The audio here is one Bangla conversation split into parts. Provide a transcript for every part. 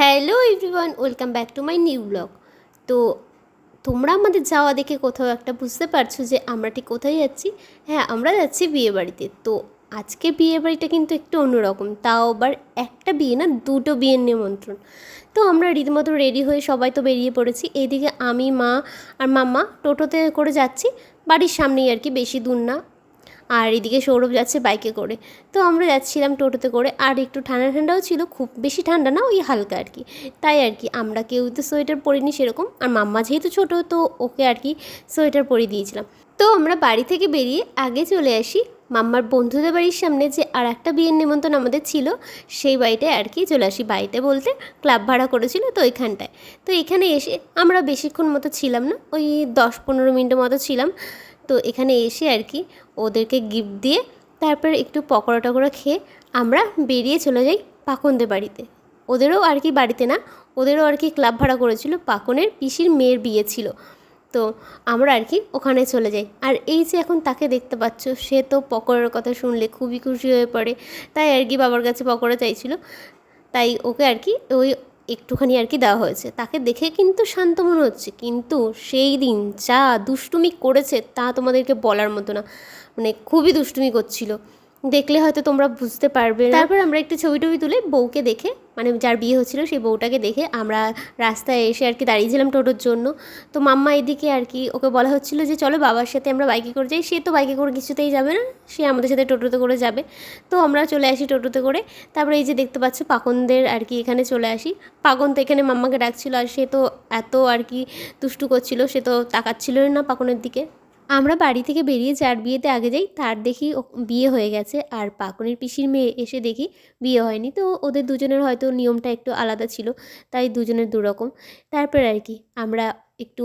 Hello everyone, welcome back to my new blog. তো তোমরা আমাদের যাওয়া দেখে কোথাও একটা বুঝতে পারছ যে আমরা ঠিক কোথায় যাচ্ছি? হ্যাঁ আমরা যাচ্ছি বিয়ে বাড়িতে তো আজকে বিয়ে বাড়িটা কিন্তু একটু অন্যরকম। তাও আবার একটা বিয়ে না, দুটো বিয়ের নিমন্ত্রণ। তো আমরা রীতিমতো রেডি হয়ে সবাই তো বেরিয়ে পড়েছি। এইদিকে আমি, মা আর মাম্মা টোটোতে করে যাচ্ছি। বাড়ির সামনেই আর কি, বেশি দূর না। আর এদিকে সৌরভ যাচ্ছে বাইকে করে। তো আমরা যাচ্ছিলাম টোটোতে করে, আর একটু ঠান্ডা ঠান্ডাও ছিল, খুব বেশি ঠান্ডা না, ওই হালকা আর কি। তাই আর কি, আমরা কেউ তো সোয়েটার পরিনি সেরকম, আর মাম্মা যেহেতু ছোটো, তো ওকে আর কি সোয়েটার পরিয়ে দিয়েছিলাম। তো আমরা বাড়ি থেকে বেরিয়ে আগে চলে আসি মাম্মার বন্ধুদের বাড়ির সামনে যে আর একটা বিয়ের নিমন্ত্রণ আমাদের ছিল, সেই বাড়িটায় আর কি চলে আসি বাড়িতে বলতে ক্লাব ভাড়া করেছিল তো ওইখানটায় তো এখানে এসে আমরা বেশিক্ষণ মতো ছিলাম না, ওই দশ পনেরো মিনিটের মতো ছিলাম। তো এখানে এসে আর কি ওদেরকে গিফট দিয়ে তারপর একটু পকোড়া টকোড়া খেয়ে আমরা বেরিয়ে চলে যাই পাকনদের বাড়িতে। ওদেরও আর কি বাড়িতে না, ওদেরও আর কি ক্লাব ভাড়া করেছিল, পাকনের পিসির মেয়ের বিয়ে ছিল। তো আমরা আর কি ওখানে চলে যাই। আর এই যে এখন তাকে দেখতে পাচ্ছ, সে তো পকোড়ার কথা শুনলে খুবই খুশি হয়ে পড়ে। তাই আর কি বাবার কাছে পকোড়া চাইছিল। তাই ওকে আর কি ওই একটুখানি আর কি দেওয়া হয়েছে। তাকে দেখে কিন্তু শান্ত মনে হচ্ছে। কিন্তু সেই দিন যা দুষ্টুমি করেছে তা তোমাদেরকে বলার মতো না। মানে খুবই দুষ্টুমি করছিল। দেখলে হয়তো তোমরা বুঝতে পারবে তারপর আমরা একটি ছবি টবি তুলে বউকে দেখে মানে যার বিয়ে হচ্ছিল সেই বউটাকে দেখে আমরা রাস্তায় এসে আর কি দাঁড়িয়েছিলাম টোটোর জন্য। তো মাম্মা এদিকে আর কি ওকে বলা হচ্ছিল যে, চলো বাবার সাথে আমরা বাইকে করে যাই। সে তো বাইকে করে কিছুতেই যাবে না, সে আমাদের সাথে টোটোতে করে যাবে। তো আমরা চলে আসি টোটোতে করে। তারপরে এই যে দেখতে পাচ্ছ পাকনদের আর কি এখানে চলে আসি। পাকন তো এখানে মাম্মাকে ডাকছিল আর সে তো এত আর কি দুষ্টু করছিল, সে তো তাকাচ্ছিল না পাকনের দিকে। আমরা বাড়ি থেকে বেরিয়ে যার বিয়েতে আগে যাই, তার দেখি বিয়ে হয়ে গেছে। আর পাকনের পিসির মেয়ে এসে দেখি বিয়ে হয়নি। তো ওদের দুজনের হয়তো নিয়মটা একটু আলাদা ছিল, তাই দুজনের দুরকম। তারপর আর কি, আমরা একটু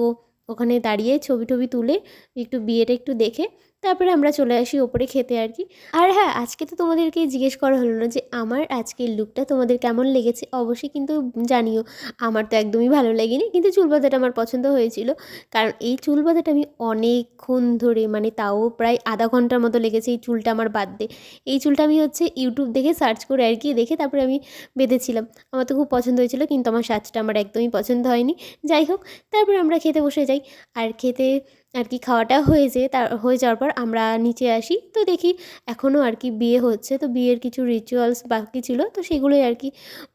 ওখানে দাঁড়িয়ে ছবি টবি তুলে একটু বিয়েটা একটু দেখে তারপরে আমরা চলে আসি ওপরে খেতে আর কি। আর হ্যাঁ আজকে তো তোমাদেরকে জিজ্ঞেস করা হলো না যে আমার আজকের লুকটা তোমাদের কেমন লেগেছে? অবশ্যই কিন্তু জানিও, আমার তো একদমই ভালো লাগেনি, কিন্তু চুল বাঁধাটা আমার পছন্দ হয়েছিল। কারণ এই চুল বাঁধাটা আমি অনেকক্ষণ ধরে মানে তাও প্রায় আধা ঘণ্টার মতো লেগেছে এই চুলটা আমার বাঁধতে এই চুলটা আমি হচ্ছে ইউটিউব দেখে সার্চ করে আর কি, দেখে তারপরে আমি বেঁধেছিলাম। আমার তো খুব পছন্দ হয়েছিল, কিন্তু আমার সাজটা আমার একদমই পছন্দ হয়নি। যাই হোক, তারপরে আমরা খেতে বসে যাই। আর খেতে আর কি খাওয়াটা হয়ে যেয়ে তার, হয়ে যাওয়ার পর আমরা নিচে আসি। তো দেখি এখনও আর কি বিয়ে হচ্ছে। তো বিয়ের কিছু রিচুয়ালস বাকি ছিল। তো সেগুলোই আর কি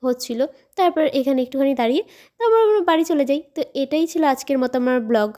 হচ্ছিল। তারপর এখানে একটুখানি দাঁড়িয়ে তারপর আমরা বাড়ি চলে যাই। তো এটাই ছিল আজকের মতো আমার ব্লগ